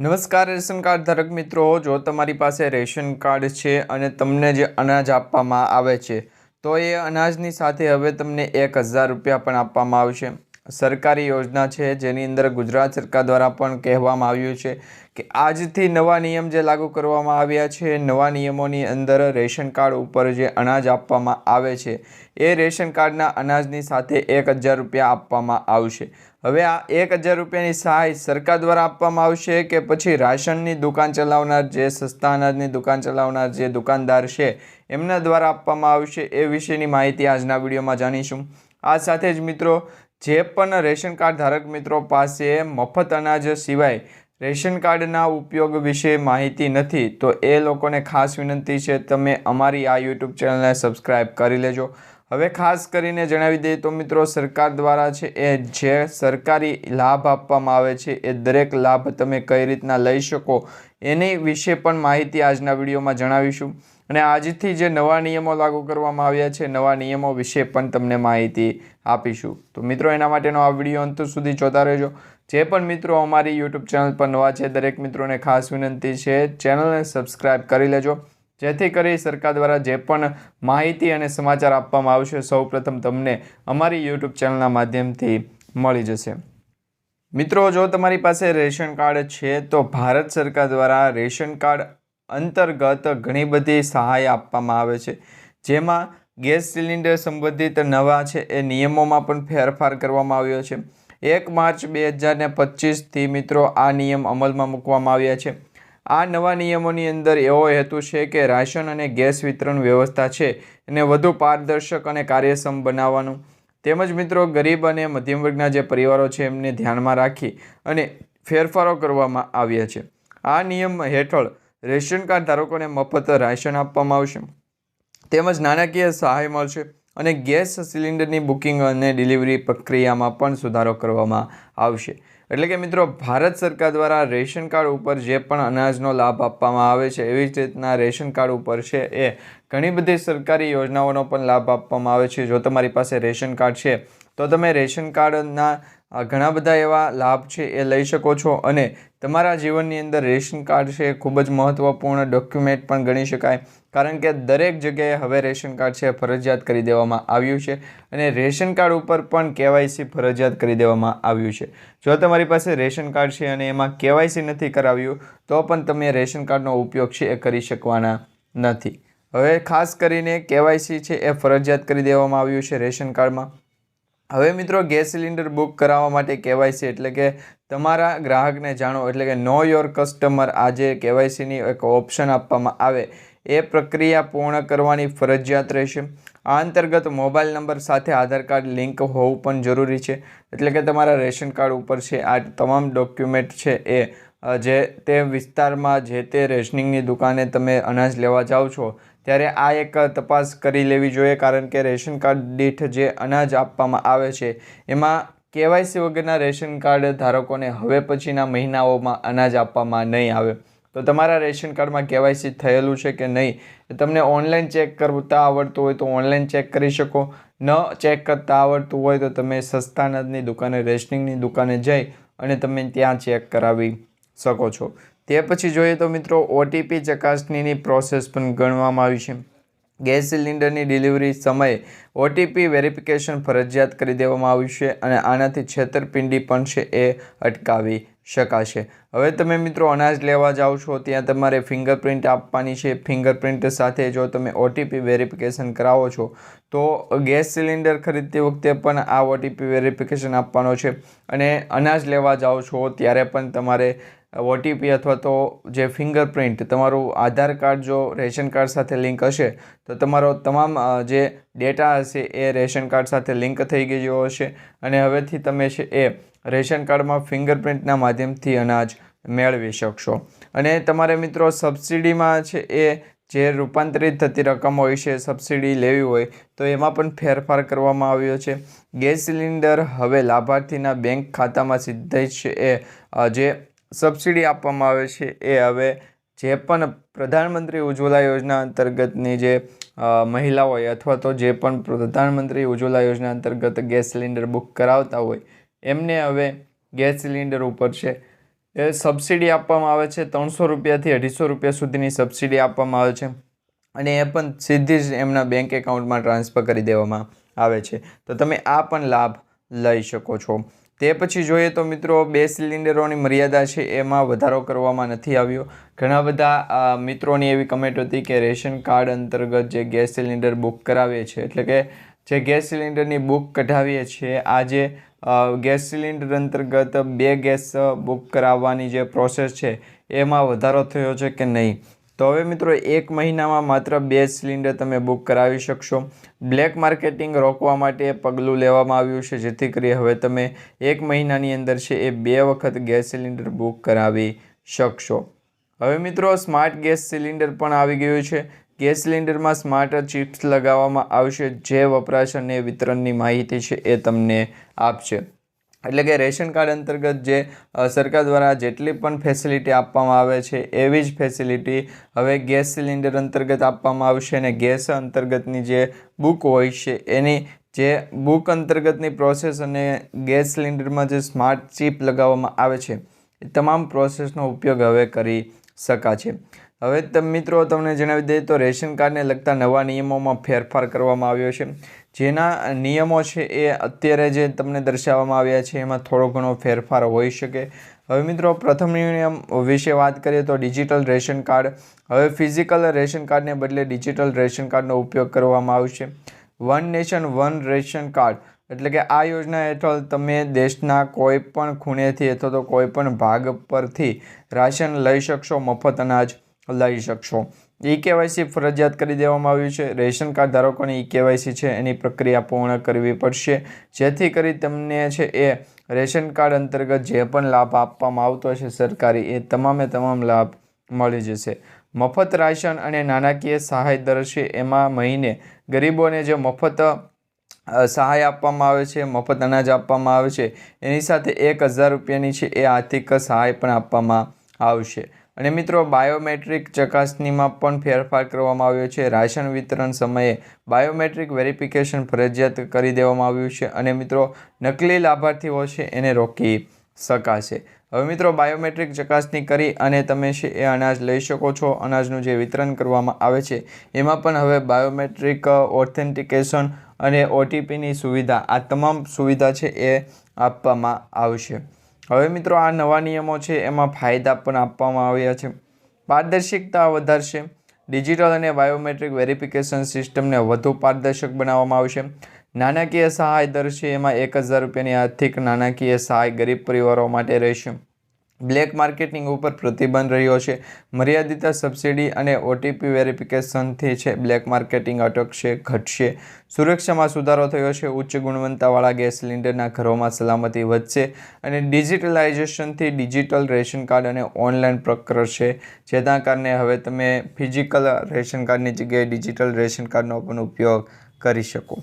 નમસ્કાર, ration card ધારક મિત્રો. જો તમારી પાસે રેશન કાર્ડ છે અને તમને જે અનાજ આપવામાં આવે છે, તો એ અનાજની સાથે હવે તમને એક હજાર રૂપિયા પણ આપવામાં આવશે. સરકારી યોજના છે, જેની અંદર ગુજરાત સરકાર દ્વારા પણ કહેવામાં આવ્યું છે કે આજથી નવા નિયમ જે લાગુ કરવામાં આવ્યા છે, નવા નિયમોની અંદર રેશન કાર્ડ ઉપર જે અનાજ આપવામાં આવે છે, એ રેશન કાર્ડના અનાજની સાથે એક હજાર રૂપિયા આપવામાં આવશે. હવે આ એક હજાર રૂપિયાની સહાય સરકાર દ્વારા આપવામાં આવશે કે પછી રાશનની દુકાન ચલાવનાર જે સસ્તા અનાજની દુકાન ચલાવનાર જે દુકાનદાર છે, એમના દ્વારા આપવામાં આવશે, એ વિશેની માહિતી આજના વિડીયોમાં જાણીશું. આ સાથે જ મિત્રો જે પણ રેશન કાર્ડ ધારક મિત્રો પાસે મફત અનાજ સિવાય રેશન કાર્ડના ઉપયોગ વિશે માહિતી નથી, તો એ લોકોને ખાસ વિનંતી છે, તમે અમારી આ યુટ્યુબ ચેનલને સબસ્ક્રાઈબ કરી લેજો. હવે ખાસ કરીને જણાવી દઈએ તો મિત્રો સરકાર દ્વારા છે એ જે સરકારી લાભ આપવામાં આવે છે, એ દરેક લાભ તમે કઈ રીતના લઈ શકો એની વિશે પણ માહિતી આજના વિડીયોમાં જણાવીશું. અને આજથી જે નવા નિયમો લાગુ કરવામાં આવ્યા છે, નવા નિયમો વિશે પણ તમને માહિતી આપીશું. તો મિત્રો એના માટેનો આ વીડિયો અંત સુધી જોતા રહેજો. જે પણ મિત્રો અમારી યુટ્યુબ ચેનલ પર નવા છે, દરેક મિત્રોને ખાસ વિનંતી છે, ચેનલને સબસ્ક્રાઈબ કરી લેજો. જેથી કરી સરકાર દ્વારા જે પણ માહિતી અને સમાચાર આપવામાં આવશે સૌપ્રથમ તમને અમારી યુટ્યુબ ચેનલના માધ્યમથી મળી જશે. મિત્રો, જો તમારી પાસે રેશન કાર્ડ છે, તો ભારત સરકાર દ્વારા રેશન કાર્ડ અંતર્ગત ઘણી બધી સહાય આપવામાં આવે છે. જેમાં ગેસ સિલિન્ડર સંબંધિત નવા છે એ નિયમોમાં પણ ફેરફાર કરવામાં આવ્યો છે. એક માર્ચ બે હજાર ને પચીસથી મિત્રો આ નિયમ અમલમાં મૂકવામાં આવ્યા છે. આ નવા નિયમોની અંદર એવો હેતુ છે કે રાશન અને ગેસ વિતરણ વ્યવસ્થા છે એને વધુ પારદર્શક અને કાર્યક્ષમ બનાવવાનું. તેમજ મિત્રો, ગરીબ અને મધ્યમ વર્ગના જે પરિવારો છે એમને ધ્યાનમાં રાખી અને ફેરફારો કરવામાં આવ્યા છે. આ નિયમ હેઠળ રેશન કાર્ડ ધારકોને મફત રાશન આપવામાં આવશે. તેમજ નાણાકીય સહાય મળશે અને ગેસ સિલિન્ડરની બુકિંગ અને ડિલિવરી પ્રક્રિયામાં પણ સુધારો કરવામાં આવશે. એટલે કે મિત્રો, ભારત સરકાર દ્વારા રેશન કાર્ડ ઉપર જે પણ અનાજનો લાભ આપવામાં આવે છે, એવી જ રીતના રેશન કાર્ડ ઉપર છે એ ઘણી બધી સરકારી યોજનાઓનો પણ લાભ આપવામાં આવે છે. જો તમારી પાસે રેશન કાર્ડ છે, તો તમે રેશન કાર્ડના ઘણા બધા એવા લાભ છે એ લઈ શકો છો અને તમારા જીવનની અંદર રેશન કાર્ડ છે ખૂબ જ મહત્ત્વપૂર્ણ ડોક્યુમેન્ટ પણ ગણી શકાય. કારણ કે દરેક જગ્યાએ હવે રેશન કાર્ડ છે ફરજિયાત કરી દેવામાં આવ્યું છે અને રેશન કાર્ડ ઉપર પણ કેવાયસી ફરજિયાત કરી દેવામાં આવ્યું છે. જો તમારી પાસે રેશન કાર્ડ છે અને એમાં કેવાયસી નથી કરાવ્યું, તો પણ તમે રેશન કાર્ડનો ઉપયોગ છે એ કરી શકવાના નથી. હવે ખાસ કરીને કેવાયસી છે એ ફરજિયાત કરી દેવામાં આવ્યું છે રેશન કાર્ડમાં. હવે મિત્રો ગેસ સિલિન્ડર બુક કરાવવા માટે કેવાયસી એટલે કે તમારા ગ્રાહકને જાણો એટલે કે નો યોર કસ્ટમર આજે કેવાયસીની એક ઓપ્શન આપવામાં આવે એ પ્રક્રિયા પૂર્ણ કરવાની ફરજિયાત રહેશે. આ અંતર્ગત મોબાઈલ નંબર સાથે આધાર કાર્ડ લિંક હોવું પણ જરૂરી છે. એટલે કે તમારા રેશન કાર્ડ ઉપર છે, આ તમામ ડોક્યુમેન્ટ છે એ જે તે વિસ્તારમાં જે તે રેશનિંગની દુકાને તમે અનાજ લેવા જાઓ છો, ત્યારે આ એક તપાસ કરી લેવી જોઈએ, કારણ કે રેશન કાર્ડ દીઠ જે અનાજ આપવામાં આવે છે, એમાં કેવાયસી વગરના રેશન કાર્ડ ધારકોને હવે પછીના મહિનાઓમાં અનાજ આપવામાં નહીં આવે. તો તમારા રેશન કાર્ડમાં કેવાયસી થયેલું છે કે નહીં? તમને ઓનલાઈન ચેક કરતા આવડતું હોય તો ઓનલાઈન ચેક કરી શકો. ન ચેક કરતા આવડતું હોય તો તમે સસ્તા દુકાને, રેશનિંગની દુકાને જઈ અને તમે ત્યાં ચેક કરાવી શકો છો. તે પછી જોઈએ તો મિત્રો ઓટીપી ચકાસણીની પ્રોસેસ પણ ગણવામાં આવી છે. ગેસ સિલિન્ડરની ડિલિવરી સમયે ઓટીપી વેરિફિકેશન ફરજિયાત કરી દેવામાં આવ્યું છે અને આનાથી છેતરપિંડી પણ છે એ અટકાવી શકાશે. હવે તમે મિત્રો અનાજ લેવા જાઓ છો, ત્યાં તમારે ફિંગરપ્રિન્ટ આપવાની છે. ફિંગરપ્રિન્ટ સાથે જો તમે ઓટીપી વેરિફિકેશન કરાવો છો, તો ગેસ સિલિન્ડર ખરીદતી વખતે પણ આ ઓટીપી વેરિફિકેશન આપવાનો છે. અને અનાજ લેવા જાઓ છો, ત્યારે પણ તમારે ઓટીપી અથવા તો જે ફિંગરપ્રિન્ટ તમારું આધાર કાર્ડ જો રેશન કાર્ડ સાથે લિંક હશે, તો તમારો તમામ જે ડેટા હશે એ રેશન કાર્ડ સાથે લિંક થઈ ગયો હશે. અને હવેથી તમે છે એ રેશન કાર્ડમાં ફિંગરપ્રિન્ટના માધ્યમથી અનાજ મેળવી શકશો. અને તમારે મિત્રો સબસિડીમાં છે એ જે રૂપાંતરિત થતી રકમ હોય છે, સબસિડી લેવી હોય, તો એમાં પણ ફેરફાર કરવામાં આવ્યો છે. ગેસ સિલિન્ડર હવે લાભાર્થીના બેંક ખાતામાં સીધા જ એ જે સબસિડી આપવામાં આવે છે એ હવે જે પણ પ્રધાનમંત્રી ઉજ્જવલા યોજના અંતર્ગતની જે મહિલા હોય અથવા તો જે પણ પ્રધાનમંત્રી ઉજ્જવલા યોજના અંતર્ગત ગેસ સિલિન્ડર બુક કરાવતા હોય એમને હવે ગેસ સિલિન્ડર ઉપર છે. એ સબસિડી આપવામાં આવે છે ત્રણસો રૂપિયાથી અઢીસો રૂપિયા સુધીની સબસિડી આપવામાં આવે છે. અને એ પણ સીધી જ એમના બેંક એકાઉન્ટમાં ટ્રાન્સફર કરી દેવામાં આવે છે. તો તમે આ પણ લાભ લઈ શકો છો. તે પછી જોઈએ તો મિત્રો બે સિલિન્ડરોની મર્યાદા છે એમાં વધારો કરવામાં નથી આવ્યો. ઘણા બધા મિત્રોની એવી કમેન્ટ હતી કે રેશન કાર્ડ અંતર્ગત જે ગેસ સિલિન્ડર બુક કરાવીએ છીએ એટલે કે જે ગેસ સિલિન્ડરની બુક કઢાવીએ છીએ આ જે અ, ગેસ સિલિન્ડર અંતર્ગત બે ગેસ બુક કરાવવાની જે પ્રોસેસ છે, એમાં વધારો થયો છે કે નહીં? તો હવે મિત્રો, એક મહિનામાં માત્ર બે સિલિન્ડર તમે બુક કરાવી શકશો. બ્લેક માર્કેટિંગ રોકવા માટે પગલું લેવામાં આવ્યું છે, જેથી કરી હવે તમે એક મહિનાની અંદર છે એ બે વખત ગેસ સિલિન્ડર બુક કરાવી શકશો. હવે મિત્રો, સ્માર્ટ ગેસ સિલિન્ડર પણ આવી ગયું છે. ગેસ સિલિન્ડરમાં સ્માર્ટ ચિપ્સ લગાવવામાં આવશે, જે વપરાશ અને વિતરણની માહિતી છે એ તમને આપશે. એટલે કે રેશન કાર્ડ અંતર્ગત જે સરકાર દ્વારા જેટલી પણ ફેસિલિટી આપવામાં આવે છે, એવી જ ફેસિલિટી હવે ગેસ સિલિન્ડર અંતર્ગત આપવામાં આવશે અને ગેસ અંતર્ગતની જે બુક હોય છે, એની જે બુક અંતર્ગતની પ્રોસેસ અને ગેસ સિલિન્ડરમાં જે સ્માર્ટ ચિપ લગાવવામાં આવે છે, એ તમામ પ્રોસેસનો ઉપયોગ હવે કરી શકાશે. હવે તમે મિત્રો તમને જણાવી દઈએ તો રેશન કાર્ડને લગતા નવા નિયમોમાં ફેરફાર કરવામાં આવ્યો છે. જેના નિયમો છે એ અત્યારે જે તમને દર્શાવવામાં આવ્યા છે, એમાં થોડો ઘણો ફેરફાર હોઈ શકે. હવે મિત્રો પ્રથમ નિયમ વિશે વાત કરીએ તો ડિજિટલ રેશન કાર્ડ. હવે ફિઝિકલ રેશન કાર્ડને બદલે ડિજિટલ રેશન કાર્ડનો ઉપયોગ કરવામાં આવશે. One nation, one ration card. એટલે કે આ યોજના હેઠળ તમે દેશના કોઈ પણ ખૂણેથી અથવા તો કોઈપણ ભાગ પરથી રાશન લઈ શકશો મફત અનાજ. લઈ શકશો. ઈ કેવાયસી ફરજિયાત કરી દેવામાં આવ્યું છે. રેશન કાર્ડ ધારકોને ઈ કેવાયસી છે. એની પ્રક્રિયા પૂર્ણ કરવી પડશે. જેથી કરી તમને છે એ રેશન કાર્ડ અંતર્ગત જે પણ લાભ આપવામાં આવતો છે સરકારી, એ તમામે તમામ લાભ મળી જશે. મફત રાશન અને નાણાકીય સહાય દર છે એમાં મહિને ગરીબોને જે મફત સહાય આપવામાં આવે છે, મફત અનાજ આપવામાં આવે છે, એની સાથે એક હજાર રૂપિયાની છે એ આર્થિક સહાય પણ આપવામાં આવશે. અને મિત્રો, બાયોમેટ્રિક ચકાસણીમાં પણ ફેરફાર કરવામાં આવ્યો છે. રાશન વિતરણ સમયે બાયોમેટ્રિક વેરિફિકેશન ફરજિયાત કરી દેવામાં આવ્યું છે અને મિત્રો, નકલી લાભાર્થીઓ છે એને રોકી શકાશે. હવે મિત્રો, બાયોમેટ્રિક ચકાસણી કરી અને તમે છે એ અનાજ લઈ શકો છો. અનાજનું જે વિતરણ કરવામાં આવે છે, એમાં પણ હવે બાયોમેટ્રિક ઓથેન્ટિકેશન અને ઓટીપીની સુવિધા, આ તમામ સુવિધા છે એ આપવામાં આવશે. હવે મિત્રો આ નવા નિયમો છે, એમાં ફાયદા પણ આપવામાં આવ્યા છે. પારદર્શિકતા વધારશે. ડિજિટલ અને બાયોમેટ્રિક વેરિફિકેશન સિસ્ટમને વધુ પારદર્શક બનાવવામાં આવશે. નાણાકીય સહાય દર છે એમાં એક હજાર રૂપિયાની આર્થિક નાણાકીય સહાય ગરીબ પરિવારો માટે રહેશે. બ્લેક માર્કેટિંગ ઉપર પ્રતિબંધ રહ્યો છે. મર્યાદિત સબસિડી અને ઓટીપી વેરિફિકેશનથી છે, બ્લેક માર્કેટિંગ અટકશે, ઘટશે. સુરક્ષામાં સુધારો થયો છે, ઉચ્ચ ગુણવત્તાવાળા ગેસ સિલિન્ડરના ઘરોમાં સલામતી વધશે અને ડિજિટલાઇઝેશનથી ડિજિટલ રેશન કાર્ડ અને ઓનલાઈન પ્રક્રિયા છે. જેના કારણે હવે તમે ફિઝિકલ રેશન કાર્ડની જગ્યાએ ડિજિટલ રેશન કાર્ડનો પણ ઉપયોગ કરી શકો.